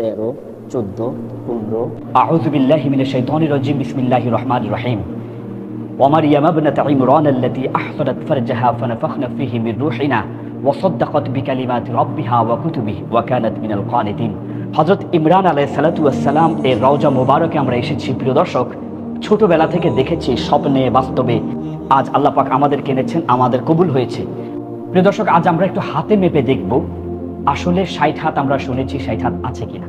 তেরো চোদ্দ পনেরো أعوذ بالله من الشيطان الرجيم بسم الله الرحمن الرحيم ومريم ابنة عمران التي أحصنت فرجها فنفخنا فيه من روحنا وصدقت بكلمات ربها وكتبه وكانت من القانتين হজরত ইমরান আলাই সালাতাম এর রওজা মোবারকে আমরা এসেছি প্রিয় দর্শক ছোটবেলা থেকে দেখেছি স্বপ্নে বাস্তবে আজ আল্লাহ পাক আমাদের কিনেছেন আমাদের কবুল হয়েছে প্রিয় দর্শক আজ আমরা একটু হাতে মেপে দেখব আসলে ষাট হাত আমরা শুনেছি ষাট হাত আছে কিনা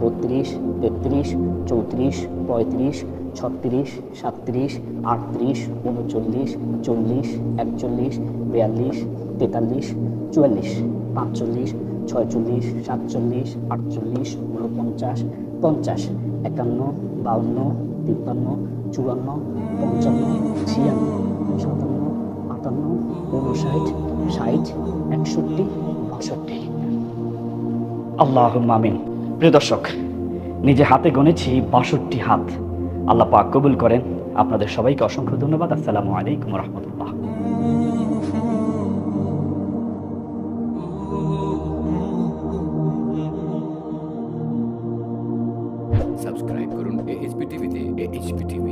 বত্রিশ, তেত্রিশ, চৌত্রিশ, পঁয়ত্রিশ, ছত্রিশ সাতত্রিশ আটত্রিশ, উনচল্লিশ, চল্লিশ, একচল্লিশ, বিয়াল্লিশ, তেতাল্লিশ, চুয়াল্লিশ, পাঁচচল্লিশ, ছয়চল্লিশ, সাতচল্লিশ, আটচল্লিশ উনপঞ্চাশ পঞ্চাশ, একান্ন, বাউন্ন, তিপ্পান্ন, চুয়ান্ন, পঞ্চান্ন, ছিয়ান্ন, সাতান্ন, আটান্ন উনষাট ষাট, একষট্টি, বাষট্টি। আল্লাহ মামিন প্রিয় দর্শক, নিজে হাতে গণেছি বাষট্টি হাত। আল্লাহ পাক কবুল করেন। আপনাদের সবাইকে অসংখ্য ধন্যবাদ। আসসালামু আলাইকুম রহমতুল্লাহ সাবস্ক্রাইব করুন এইচপি টিভিতে এইচপি টিভি